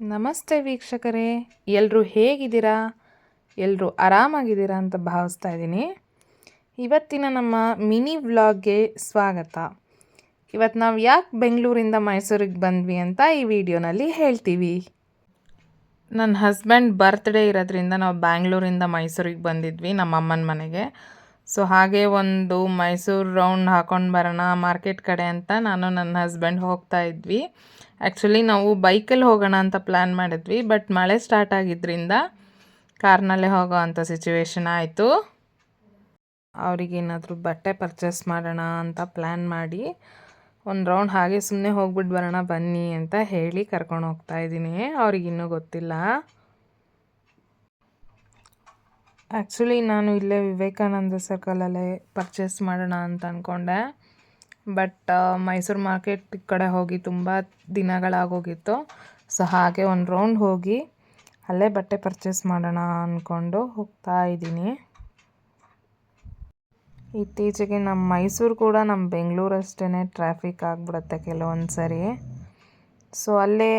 ನಮಸ್ತೆ ವೀಕ್ಷಕರೇ. ಎಲ್ಲರೂ ಹೇಗಿದ್ದೀರಾ? ಎಲ್ಲರೂ ಆರಾಮಾಗಿದ್ದೀರಾ ಅಂತ ಭಾವಿಸ್ತಾ ಇದ್ದೀನಿ. ಇವತ್ತಿನ ನಮ್ಮ ಮಿನಿ ವ್ಲಾಗ್ಗೆ ಸ್ವಾಗತ. ಇವತ್ತು ನಾವು ಯಾಕೆ ಬೆಂಗಳೂರಿಂದ ಮೈಸೂರಿಗೆ ಬಂದ್ವಿ ಅಂತ ಈ ವಿಡಿಯೋನಲ್ಲಿ ಹೇಳ್ತೀವಿ. ನನ್ನ ಹಸ್ಬೆಂಡ್ ಬರ್ತ್ಡೇ ಇರೋದ್ರಿಂದ ನಾವು ಬ್ಯಾಂಗ್ಳೂರಿಂದ ಮೈಸೂರಿಗೆ ಬಂದಿದ್ವಿ ನಮ್ಮ ಅಮ್ಮನ ಮನೆಗೆ. ಸೊ ಹಾಗೆ ಒಂದು ಮೈಸೂರು ರೌಂಡ್ ಹಾಕೊಂಡು ಬರೋಣ ಮಾರ್ಕೆಟ್ ಕಡೆ ಅಂತ ನಾನು ನನ್ನ ಹಸ್ಬೆಂಡ್ ಹೋಗ್ತಾ ಇದ್ವಿ. ಆ್ಯಕ್ಚುಲಿ ನಾವು ಬೈಕಲ್ಲಿ ಹೋಗೋಣ ಅಂತ ಪ್ಲ್ಯಾನ್ ಮಾಡಿದ್ವಿ ಬಟ್ ಮಳೆ ಸ್ಟಾರ್ಟ್ ಆಗಿದ್ದರಿಂದ ಕಾರ್ನಲ್ಲೇ ಹೋಗೋ ಅಂಥ ಸಿಚುವೇಶನ್ ಆಯಿತು. ಅವ್ರಿಗೇನಾದರೂ ಬಟ್ಟೆ ಪರ್ಚೇಸ್ ಮಾಡೋಣ ಅಂತ ಪ್ಲ್ಯಾನ್ ಮಾಡಿ ಒಂದು ರೌಂಡ್ ಹಾಗೆ ಸುಮ್ಮನೆ ಹೋಗ್ಬಿಟ್ಟು ಬರೋಣ ಬನ್ನಿ ಅಂತ ಹೇಳಿ ಕರ್ಕೊಂಡು ಹೋಗ್ತಾ ಇದ್ದೀನಿ. ಅವ್ರಿಗಿನ್ನೂ ಗೊತ್ತಿಲ್ಲ. ಆ್ಯಕ್ಚುಲಿ ನಾನು ಇಲ್ಲೇ ವಿವೇಕಾನಂದ ಸರ್ಕಲಲ್ಲೇ ಪರ್ಚೇಸ್ ಮಾಡೋಣ ಅಂತ ಅಂದ್ಕೊಂಡೆ ಬಟ್ ಮೈಸೂರು ಮಾರ್ಕೆಟ್ ಕಡೆ ಹೋಗಿ ತುಂಬ ದಿನಗಳಾಗೋಗಿತ್ತು. ಸೊ ಹಾಗೆ ಒಂದು ರೌಂಡ್ ಹೋಗಿ ಅಲ್ಲೇ ಬಟ್ಟೆ ಪರ್ಚೇಸ್ ಮಾಡೋಣ ಅಂದ್ಕೊಂಡು ಹೋಗ್ತಾ ಇದ್ದೀನಿ. ಇತ್ತೀಚೆಗೆ ನಮ್ಮ ಮೈಸೂರು ಕೂಡ ನಮ್ಮ ಬೆಂಗಳೂರು ಅಷ್ಟೇ ಟ್ರಾಫಿಕ್ ಆಗಿಬಿಡುತ್ತೆ ಕೆಲವೊಂದು ಸರಿ ಸೊ ಅಲ್ಲೇ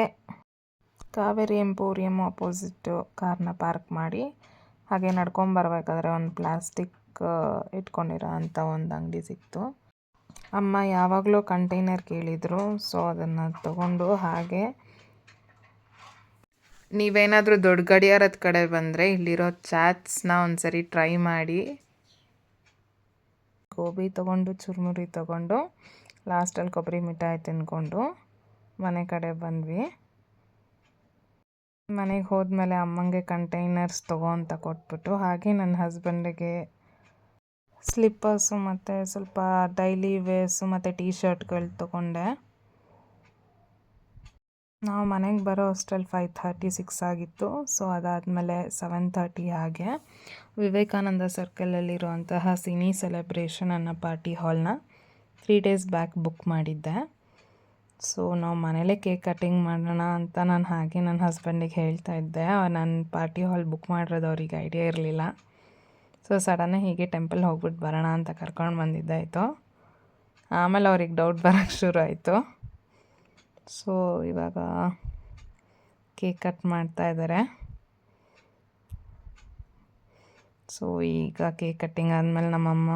ಕಾವೇರಿ ಎಂಪೋರಿಯಂ ಆಪೋಸಿಟ್ಟು ಕಾರ್ನ ಪಾರ್ಕ್ ಮಾಡಿ ಹಾಗೆ ನಡ್ಕೊಂಬರ್ಬೇಕಾದ್ರೆ ಒಂದು ಪ್ಲಾಸ್ಟಿಕ್ ಇಟ್ಕೊಂಡಿರೋ ಅಂಥ ಒಂದು ಅಂಗಡಿ ಸಿಕ್ತು. ಅಮ್ಮ ಯಾವಾಗಲೂ ಕಂಟೈನರ್ ಕೇಳಿದರು ಸೊ ಅದನ್ನು ತಗೊಂಡು ಹಾಗೆ ನೀವೇನಾದರೂ ದೊಡ್ಡ ಗಡಿಯಾರದ ಕಡೆ ಬಂದರೆ ಇಲ್ಲಿರೋ ಚಾಟ್ಸ್ನ ಒಂದು ಸರಿ ಟ್ರೈ ಮಾಡಿ. ಗೋಬಿ ತೊಗೊಂಡು, ಚುರುಮುರಿ ತೊಗೊಂಡು ಲಾಸ್ಟಲ್ಲಿ ಕೊಬ್ಬರಿ ಮಿಠಾಯಿ ತಿಂದ್ಕೊಂಡು ಮನೆ ಕಡೆ ಬಂದ್ವಿ. ಮನೆಗೆ ಹೋದ್ಮೇಲೆ ಅಮ್ಮಂಗೆ ಕಂಟೈನರ್ಸ್ ತಗೋ ಅಂತ ಕೊಟ್ಬಿಟ್ಟು ಹಾಗೆ ನನ್ನ ಹಸ್ಬೆಂಡಿಗೆ ಸ್ಲಿಪ್ಪರ್ಸು ಮತ್ತು ಸ್ವಲ್ಪ ಡೈಲಿ ವೇರ್ಸು ಮತ್ತು ಟೀ ಶರ್ಟ್ಗಳು ತೊಗೊಂಡೆ. ನಾವು ಮನೆಗೆ ಬರೋ ಅಷ್ಟರಲ್ಲಿ ಫೈವ್ ಥರ್ಟಿ, ಸಿಕ್ಸ್ ಆಗಿತ್ತು. ಸೊ ಅದಾದಮೇಲೆ ಸೆವೆನ್ ಥರ್ಟಿ ಹಾಗೆ ವಿವೇಕಾನಂದ ಸರ್ಕಲಲ್ಲಿರುವಂತಹ ಸಿನಿ ಸೆಲೆಬ್ರೇಷನ್ ಅನ್ನೋ ಪಾರ್ಟಿ ಹಾಲ್ನ ತ್ರೀ ಡೇಸ್ ಬ್ಯಾಕ್ ಬುಕ್ ಮಾಡಿದ್ದೆ. ಸೊ ನಾವು ಮನೇಲೇ ಕೇಕ್ ಕಟ್ಟಿಂಗ್ ಮಾಡೋಣ ಅಂತ ನಾನು ಹಾಗೆ ನನ್ನ ಹಸ್ಬೆಂಡಿಗೆ ಹೇಳ್ತಾ ಇದ್ದೆ. ನನ್ನ ಪಾರ್ಟಿ ಹಾಲ್ ಬುಕ್ ಮಾಡಿರೋದು ಅವ್ರಿಗೆ ಐಡಿಯಾ ಇರಲಿಲ್ಲ. ಸೊ ಸಡನ್ನಾಗಿ ಹೀಗೆ ಟೆಂಪಲ್ ಹೋಗ್ಬಿಟ್ಟು ಬರೋಣ ಅಂತ ಕರ್ಕೊಂಡು ಬಂದಿದ್ದಾಯಿತು. ಆಮೇಲೆ ಅವ್ರಿಗೆ ಡೌಟ್ ಬರೋಕ್ಕೆ ಶುರು ಆಯಿತು. ಸೊ ಇವಾಗ ಕೇಕ್ ಕಟ್ ಮಾಡ್ತಾ ಇದ್ದಾರೆ ಸೊ ಈಗ ಕೇಕ್ ಕಟ್ಟಿಂಗ್ ಆದಮೇಲೆ ನಮ್ಮಮ್ಮ,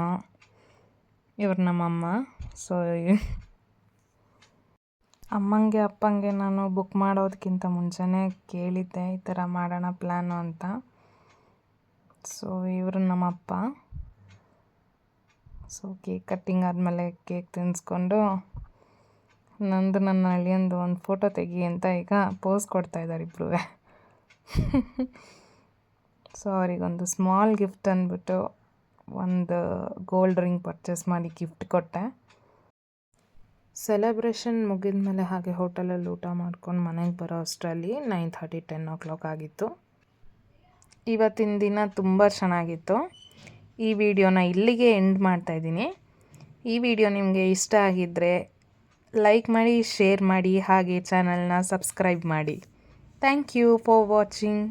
ಇವ್ರು ನಮ್ಮಮ್ಮ. ಸೊ ಅಮ್ಮಂಗೆ, ಅಪ್ಪಂಗೆ ನಾನು ಬುಕ್ ಮಾಡೋದಕ್ಕಿಂತ ಮುಂಚೆನೇ ಕೇಳಿದ್ದೆ ಈ ಥರ ಮಾಡೋಣ ಪ್ಲ್ಯಾನು ಅಂತ. ಸೊ ಇವರು ನಮ್ಮಪ್ಪ. ಸೊ ಕೇಕ್ ಕಟ್ಟಿಂಗ್ ಆದಮೇಲೆ ಕೇಕ್ ತಿನ್ನಿಸ್ಕೊಂಡು ನಂದು ನನ್ನ ಅಳಿಯಂದು ಒಂದು ಫೋಟೋ ತೆಗಿ ಅಂತ ಈಗ ಪೋಸ್ ಕೊಡ್ತಾ ಇದ್ದಾರೆ ಇಬ್ಬರೂ ಸೊ ಅವರಿಗೊಂದು ಸ್ಮಾಲ್ ಗಿಫ್ಟ್ ಅಂದ್ಬಿಟ್ಟು ಒಂದು ಗೋಲ್ಡ್ ರಿಂಗ್ ಪರ್ಚೇಸ್ ಮಾಡಿ ಗಿಫ್ಟ್ ಕೊಟ್ಟೆ. ಸೆಲೆಬ್ರೇಷನ್ ಮುಗಿದ ಮೇಲೆ ಹಾಗೆ ಹೋಟೆಲಲ್ಲಿ ಊಟ ಮಾಡ್ಕೊಂಡು ಮನೆಗೆ ಬರೋ ಅಷ್ಟರಲ್ಲಿ nine thirty ten o'clock ಆಗಿತ್ತು. ಇವತ್ತಿನ ದಿನ ತುಂಬ ಚೆನ್ನಾಗಿತ್ತು. ಈ ವಿಡಿಯೋನ ಇಲ್ಲಿಗೆ ಎಂಡ್ ಮಾಡ್ತಾಯಿದ್ದೀನಿ ಈ ವಿಡಿಯೋ ನಿಮಗೆ ಇಷ್ಟ ಆಗಿದ್ದರೆ ಲೈಕ್ ಮಾಡಿ ಶೇರ್ ಮಾಡಿ, ಹಾಗೆ ಚಾನಲ್ನ ಸಬ್ಸ್ಕ್ರೈಬ್ ಮಾಡಿ. Thank you for watching